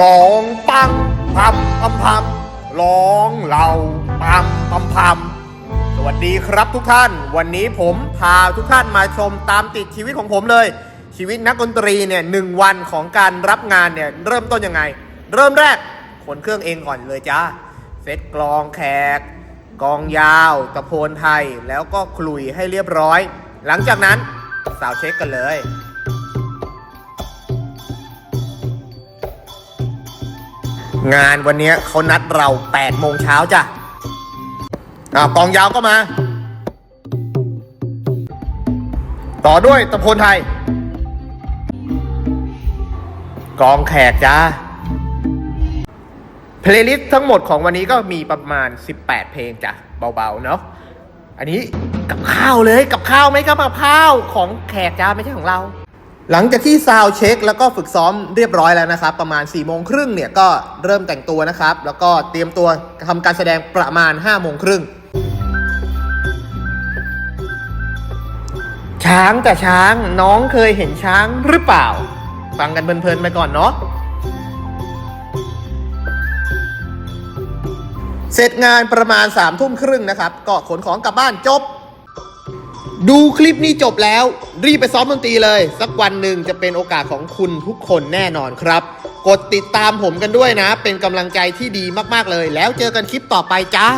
ลองปังพัมพัมพัมลองเราปัมพัมพัมสวัสดีครับทุกท่าน วันนี้ผมพาทุกท่านมาชมตามติดชีวิตของผมเลย ชีวิตนักดนตรีเนี่ยหนึ่งวันของการรับงานเนี่ยเริ่มต้นยังไง เริ่มแรกขนเครื่องเองก่อนเลยจ้าเซตกลองแขกกองยาวตะโพนไทยแล้วก็คลุยให้เรียบร้อย หลังจากนั้นสาวเช็คกันเลย งานวันนี้เขานัดเรา8โมงเช้าจ้ะอ้าวกองยาวก็มา ต่อด้วยตะโพนไทย กองแขกจ้าเพลย์ลิสต์ทั้งหมดของวันนี้ก็มีประมาณ 18 เพลงจ้ะ เบาๆ เนาะอันนี้กับข้าวเลยกับข้าวไหมครับกับข้าวของแขกจ้าไม่ใช่ของเรา หลังจากที่ซาวเช็คแล้วก็ฝึกซ้อมเรียบร้อยแล้วนะครับ ประมาณ4ี่โมงครึ่งเนี่ยก็เริ่มแต่งตัวนะครับ แล้วก็เตรียมตัวทำการแสดงประมาณ5้าโมงครึ่งช้างแต่ช้างน้องเคยเห็นช้างหรือเปล่า ฟังกันเพลินๆไปก่อนเนาะเสร็จงานประมาณ3ามทุ่มครึ่งนะครับ ก็ขนของกลับบ้านจบ ดูคลิปนี้จบแล้ว รีบไปซ้อมดนตรีเลย สักวันหนึ่งจะเป็นโอกาสของคุณทุกคนแน่นอนครับ กดติดตามผมกันด้วยนะ เป็นกำลังใจที่ดีมากๆเลย แล้วเจอกันคลิปต่อไปจ้า